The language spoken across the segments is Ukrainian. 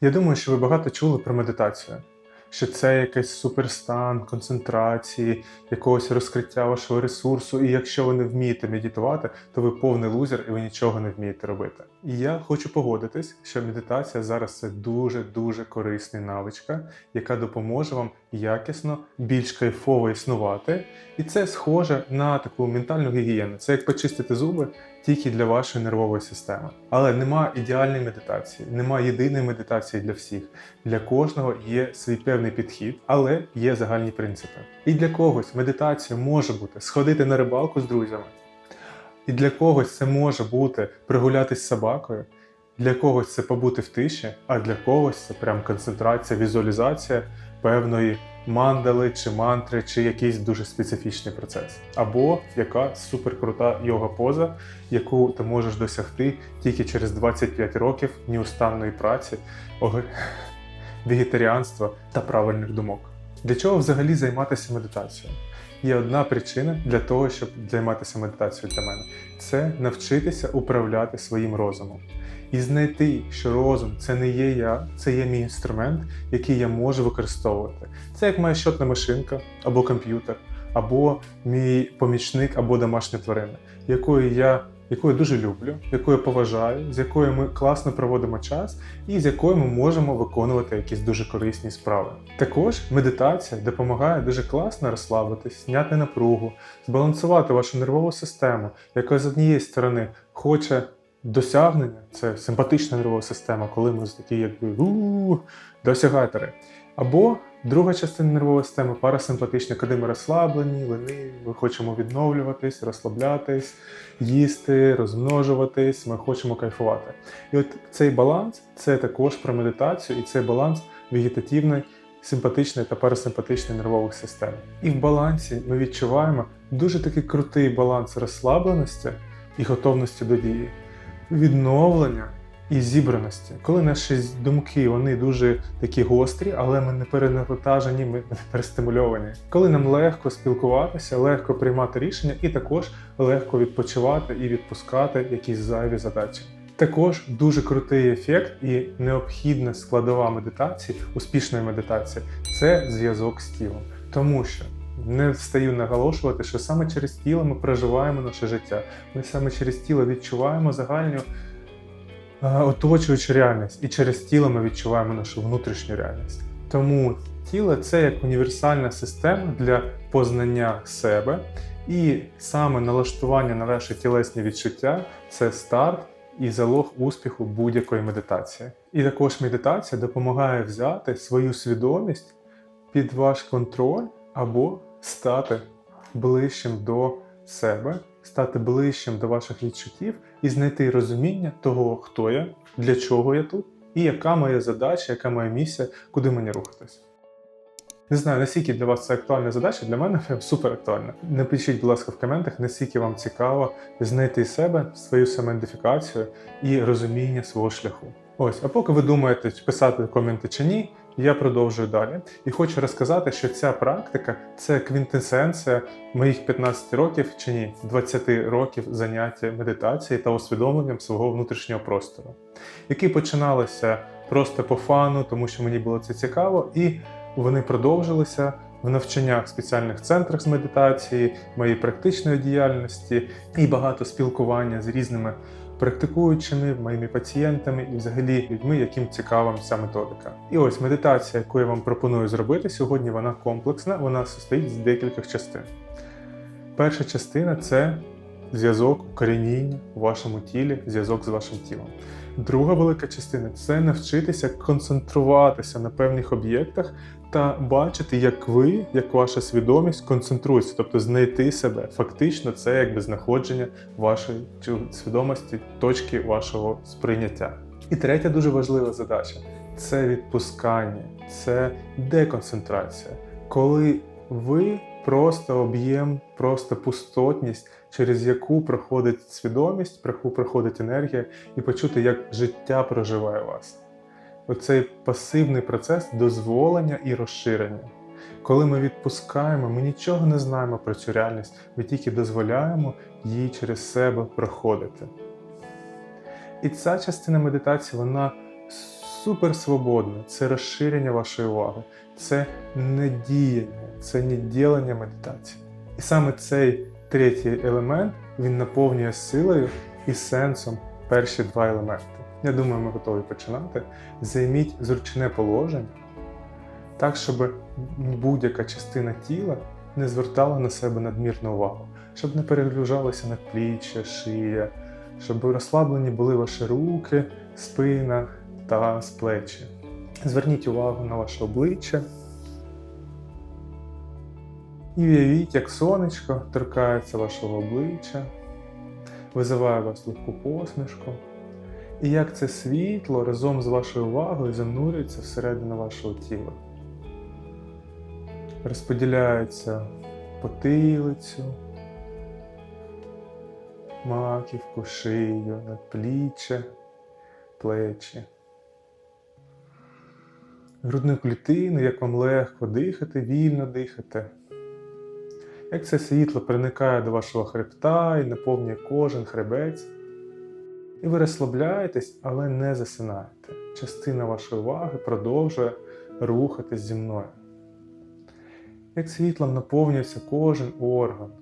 Я думаю, що ви багато чули про медитацію, що це якийсь суперстан концентрації, якогось розкриття вашого ресурсу. І якщо ви не вмієте медитувати, то ви повний лузер і ви нічого не вмієте робити. І я хочу погодитись, що медитація зараз це дуже дуже корисна навичка, яка допоможе вам якісно, більш кайфово існувати. І це схоже на таку ментальну гігієну. Це як почистити зуби тільки для вашої нервової системи. Але нема ідеальної медитації, нема єдиної медитації для всіх. Для кожного є свій певний підхід, але є загальні принципи. І для когось медитація може бути сходити на рибалку з друзями. І для когось це може бути прогулятись з собакою, для когось це побути в тиші, а для когось це прям концентрація, візуалізація певної мандали чи мантри, чи якийсь дуже специфічний процес. Або яка суперкрута йога поза, яку ти можеш досягти тільки через 25 років неустанної праці, вегетаріанства та правильних думок. Для чого взагалі займатися медитацією? Є одна причина для того, щоб займатися медитацією для мене це навчитися управляти своїм розумом і знайти, що розум це не є я, це є мій інструмент, який я можу використовувати. Це як моя щотна машинка або комп'ютер, або мій помічник, або домашня тварина, якою я. Яку я дуже люблю, яку я поважаю, з якою ми класно проводимо час, і з якою ми можемо виконувати якісь дуже корисні справи. Також медитація допомагає дуже класно розслабитись, зняти напругу, збалансувати вашу нервову систему, яка з однієї сторони хоче досягнення, це симпатична нервова система, коли ми такі якби досягатори. Або друга частина нервової системи парасимпатична, коли ми розслаблені, лениві, ми хочемо відновлюватись, розслаблятись, їсти, розмножуватись, ми хочемо кайфувати. І от цей баланс це також про медитацію, і цей баланс вегетативної, симпатичної та парасимпатичної нервових систем. І в балансі ми відчуваємо дуже такий крутий баланс розслабленості і готовності до дії, відновлення і зібраності. Коли наші думки вони дуже такі гострі, але ми не перенавантажені, ми не перестимульовані. Коли нам легко спілкуватися, легко приймати рішення, і також легко відпочивати і відпускати якісь зайві задачі. Також дуже крутий ефект і необхідна складова медитації, успішної медитації це зв'язок з тілом, тому що. Не встаю наголошувати, що саме через тіло ми проживаємо наше життя. Ми саме через тіло відчуваємо загальну оточуючу реальність, і через тіло ми відчуваємо нашу внутрішню реальність. Тому тіло це як універсальна система для познання себе, і саме налаштування на ваші тілесні відчуття це старт і залог успіху будь-якої медитації. І також медитація допомагає взяти свою свідомість під ваш контроль або стати ближчим до себе, стати ближчим до ваших відчуттів і знайти розуміння того, хто я, для чого я тут, і яка моя задача, яка моя місія, куди мені рухатись. Не знаю, наскільки для вас це актуальна задача, для мене прям супер актуальна. Напишіть, будь ласка, в коментах, наскільки вам цікаво знайти себе, свою самоідентифікацію і розуміння свого шляху. Ось, а поки ви думаєте, писати коменти чи ні, я продовжую далі. І хочу розказати, що ця практика це квінтесенція моїх 15 років чи ні, 20 років заняття медитації та усвідомленням свого внутрішнього простору, які починалися просто по фану, тому що мені було це цікаво, і вони продовжилися в навчаннях в спеціальних центрах з медитації, моєї практичної діяльності і багато спілкування з різними практикуючими, моїми пацієнтами і взагалі людьми, яким цікава ця методика. І ось медитація, яку я вам пропоную зробити сьогодні, вона комплексна, вона состоїть з декількох частин. Перша частина це зв'язок укорінення у вашому тілі, зв'язок з вашим тілом. Друга велика частина це навчитися концентруватися на певних об'єктах та бачити, як ви, як ваша свідомість концентрується, тобто знайти себе. Фактично, це якби знаходження вашої свідомості, точки вашого сприйняття. І третя дуже важлива задача це відпускання, це деконцентрація, коли ви просто об'єм, просто пустотність, через яку проходить свідомість, яку проходить енергія, і почути, як життя проживає вас. Оцей пасивний процес дозволення і розширення. Коли ми відпускаємо, ми нічого не знаємо про цю реальність, ми тільки дозволяємо їй через себе проходити. І ця частина медитації вона супер свободно, це розширення вашої уваги, це не діяння, це не ділення медитації. І саме цей третій елемент він наповнює силою і сенсом перші два елементи. Я думаю, ми готові починати. Займіть зручне положення, так, щоб будь-яка частина тіла не звертала на себе надмірну увагу, щоб не перегружалося надпліччя, шия, щоб розслаблені були ваші руки, спина та плечі. Зверніть увагу на ваше обличчя. І уявіть, як сонечко торкається вашого обличчя, визиває вас легку посмішку, і як це світло разом з вашою увагою занурюється всередину вашого тіла. Розподіляється потилицю, маківку, шию, надпліччя, плечі. Грудну клітину, як вам легко дихати, вільно дихати. Як це світло проникає до вашого хребта і наповнює кожен хребець. І ви розслабляєтесь, але не засинаєте. Частина вашої уваги продовжує рухатись зі мною. Як світлом наповнюється кожен орган,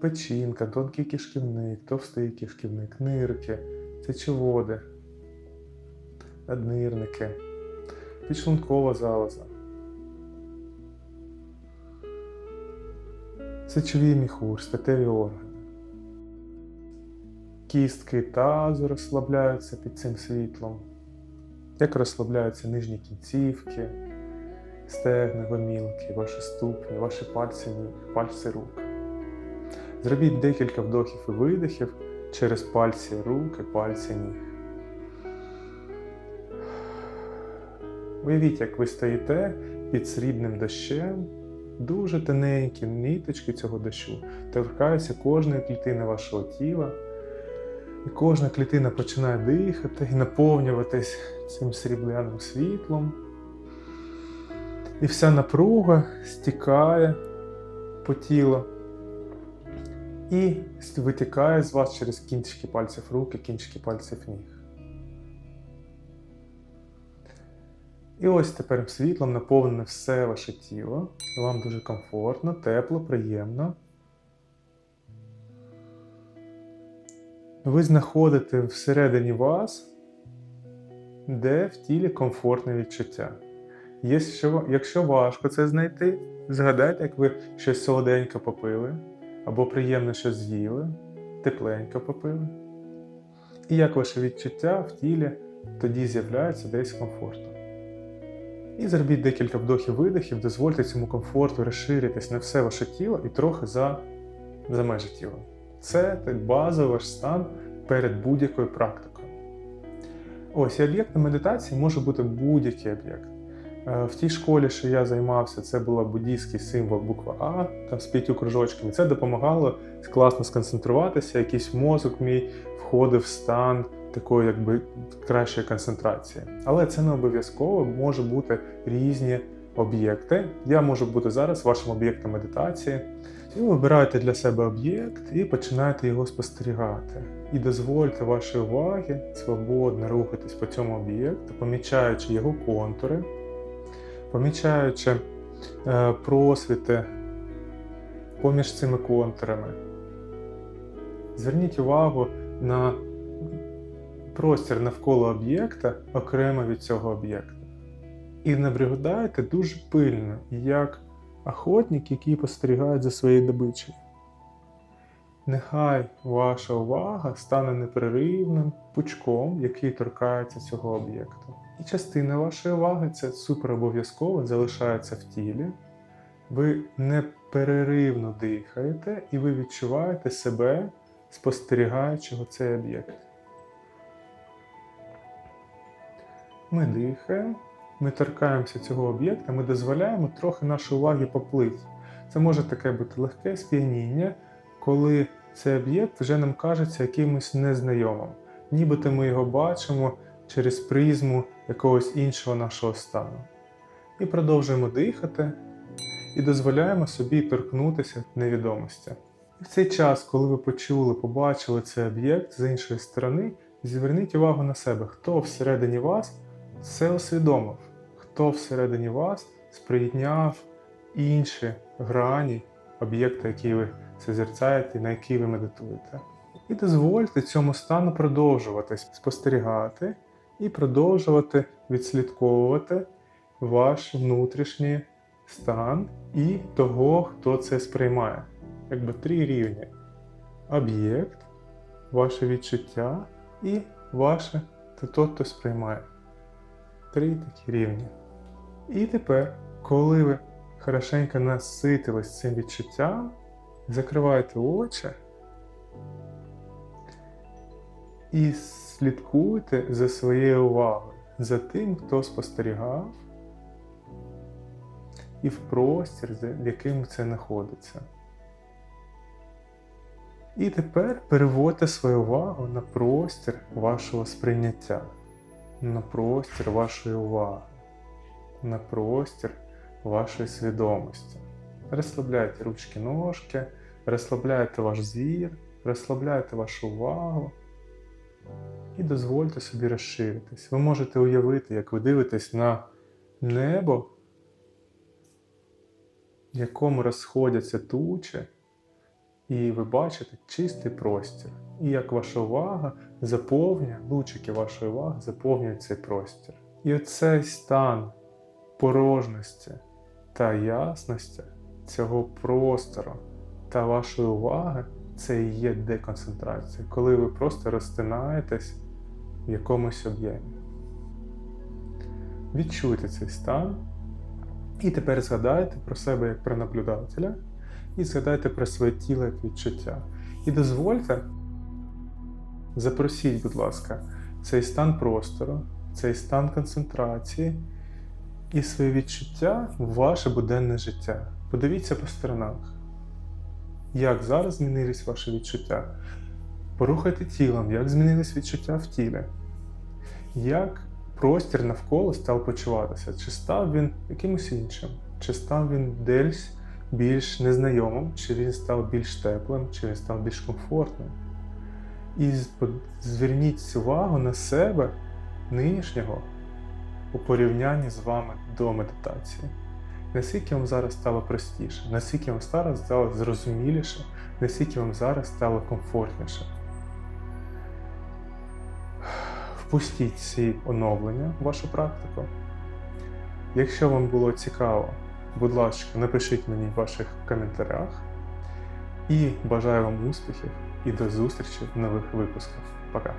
печінка, тонкий кишківник, товстий кишківник, нирки, сечоводи, наднирники, підшлункова залоза, сечові міхур, статеві органи. Кістки тазу розслабляються під цим світлом, як розслабляються нижні кінцівки, стегна, гомілки, ваші ступні, ваші пальці пальці рук. Зробіть декілька вдохів і видихів через пальці рук і пальці ніг. Уявіть, як ви стоїте під срібним дощем, дуже тоненькі ниточки цього дощу торкаються кожної клітини вашого тіла. І кожна клітина починає дихати і наповнюватись цим срібляним світлом. І вся напруга стікає по тілу і витікає з вас через кінчики пальців рук і кінчики пальців ніг. І ось тепер світлом наповнене все ваше тіло. Вам дуже комфортно, тепло, приємно. Ви знаходите всередині вас, де в тілі комфортне відчуття. Якщо, якщо важко це знайти, згадайте, як ви щось солоденьке попили, або приємно щось з'їли, тепленько попили. І як ваше відчуття в тілі тоді з'являється десь комфортно. І зробіть декілька вдохів-видихів, дозвольте цьому комфорту розширитись на все ваше тіло і трохи за, за межі тіла. Це базовий ваш стан перед будь-якою практикою. Ось і об'єктом медитації може бути будь-який об'єкт. Е, В тій школі, що я займався, це була буддійський символ буква А, там з п'ятью кружочками. Це допомагало класно сконцентруватися, якийсь мозок мій входив в стан такої якби кращої концентрації. Але це не обов'язково може бути різні об'єкти. Я можу бути зараз вашим об'єктом медитації. І ви вибираєте для себе об'єкт і починаєте його спостерігати. І дозвольте вашій увагі свободно рухатись по цьому об'єкту, помічаючи його контури, помічаючи е, просвіти поміж цими контурами. Зверніть увагу на простір навколо об'єкта окремо від цього об'єкта. І наблюдайте дуже пильно, як охотник, який спостерігають за своєю добичею. Нехай ваша увага стане непреривним пучком, який торкається цього об'єкту. І частина вашої уваги це супер обов'язково залишається в тілі. Ви непереривно дихаєте, і ви відчуваєте себе спостерігаючого цей об'єкт. Ми дихаємо, ми торкаємося цього об'єкта, ми дозволяємо трохи нашої уваги поплити. Це може таке бути легке сп'яніння, коли цей об'єкт вже нам кажеться якимось незнайомим. Нібито ми його бачимо через призму якогось іншого нашого стану. І продовжуємо дихати і дозволяємо собі торкнутися невідомості. І в цей час, коли ви почули, побачили цей об'єкт з іншої сторони, зверніть увагу на себе, хто всередині вас це усвідомив, хто всередині вас сприйняв інші грані об'єкта, який ви созерцаєте, на який ви медитуєте. І дозвольте цьому стану продовжувати спостерігати і продовжувати відслідковувати ваш внутрішній стан і того, хто це сприймає. Якби три рівні: об'єкт, ваше відчуття і ваше той, хто сприймає. Три такі рівні. І тепер, коли ви хорошенько наситились цим відчуттям, закривайте очі і слідкуйте за своєю увагою, за тим, хто спостерігав, і в простір, за яким це знаходиться. І тепер переводьте свою увагу на простір вашого сприйняття, на простір вашої уваги, на простір вашої свідомості. Розслабляйте ручки ножки, розслабляйте ваш зір, розслабляйте вашу увагу і дозвольте собі розширитись. Ви можете уявити, як ви дивитесь на небо, в якому розходяться тучі, і ви бачите чистий простір. І як ваша увага заповнює, лучики вашої уваги заповнюють цей простір. І оцей стан порожності та ясності цього простору та вашої уваги це і є деконцентрація, коли ви просто розтинаєтесь в якомусь об'ємі. Відчуйте цей стан. І тепер згадайте про себе як про наблюдателя, і згадайте про своє тіло як відчуття. І дозвольте, запросіть, будь ласка, цей стан простору, цей стан концентрації і своє відчуття в ваше буденне життя. Подивіться по сторонах, як зараз змінились ваші відчуття. Порухайте тілом, як змінились відчуття в тілі. Як простір навколо став почуватися? Чи став він якимось іншим? Чи став він десь більш незнайомим, чи він став більш теплим, чи він став більш комфортним? І зверніть увагу на себе нинішнього у порівнянні з вами до медитації. Наскільки вам зараз стало простіше, наскільки вам зараз стало зрозуміліше, наскільки вам зараз стало комфортніше. Впустіть ці оновлення в вашу практику. Якщо вам було цікаво, будь ласка, напишіть мені в ваших коментарях. І бажаю вам успіхів і до зустрічі в нових випусках. Пока!